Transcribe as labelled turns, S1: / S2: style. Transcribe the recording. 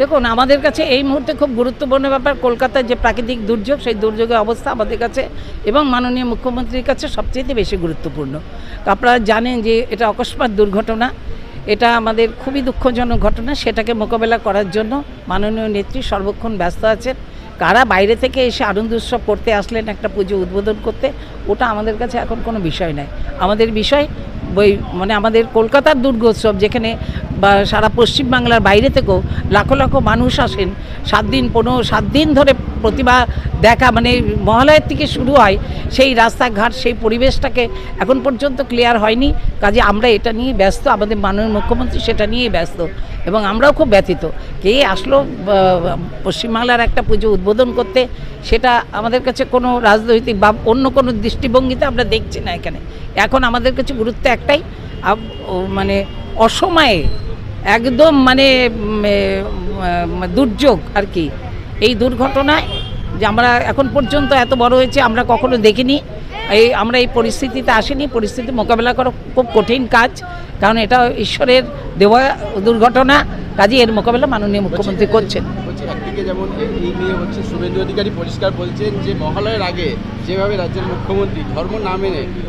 S1: দেখুন, আমাদের কাছে এই মুহূর্তে খুব গুরুত্বপূর্ণ ব্যাপার, কলকাতার যে প্রাকৃতিক দুর্যোগ, সেই দুর্যোগের অবস্থা আমাদের কাছে এবং মাননীয় মুখ্যমন্ত্রীর কাছে সবচেয়ে বেশি গুরুত্বপূর্ণ। আপনারা জানেন যে এটা অকস্মাৎ দুর্ঘটনা, এটা আমাদের খুবই দুঃখজনক ঘটনা, সেটাকে মোকাবেলা করার জন্য মাননীয় নেত্রী সর্বক্ষণ ব্যস্ত আছেন। কারা বাইরে থেকে এসে আনন্দ উৎসব করতে আসলেন, একটা পুজো উদ্বোধন করতে, ওটা আমাদের কাছে এখন কোনো বিষয় নাই। আমাদের বিষয় বই মানে আমাদের কলকাতার দুর্গোৎসব যেখানে বা সারা পশ্চিমবাংলার বাইরে থেকেও লাখো লাখো মানুষ আসেন। সাত দিন, পনেরো, সাত দিন ধরে প্রতিভা দেখা মানে মহালয়ের থেকে শুরু হয় সেই রাস্তাঘাট, সেই পরিবেশটাকে এখন পর্যন্ত ক্লিয়ার হয়নি। কাজে আমরা এটা নিয়ে ব্যস্ত, আমাদের মাননীয় মুখ্যমন্ত্রী সেটা নিয়েই ব্যস্ত এবং আমরাও খুব ব্যথিত। কে আসলো পশ্চিমবাংলার একটা পুজো উদ্বোধন করতে সেটা আমাদের কাছে কোনো রাজনৈতিক বা অন্য কোনো দৃষ্টিভঙ্গিতে আমরা দেখছি না এখানে। এখন আমাদের কাছে গুরুত্ব একটাই ও মানে অসময়ে একদম মানে দুর্যোগ আর কি। এই দুর্ঘটনায় যে আমরা এখন পর্যন্ত এত বড় হয়েছে আমরা কখনো দেখিনি। এই আমরা এই পরিস্থিতিতে আসিনি। পরিস্থিতি মোকাবেলা করা খুব কঠিন কাজ। কারণ এটা ঈশ্বরের দেওয়া দুর্ঘটনা। কাজে এর মোকাবেলা মাননীয় মুখ্যমন্ত্রী করছেন।
S2: একদিকে যেমন এই নিয়ে হচ্ছে শুভেন্দু অধিকারী পরিষ্কার বলছেন যে মহালয়ের আগে যেভাবে রাজ্যের মুখ্যমন্ত্রী ধর্ম না মেনে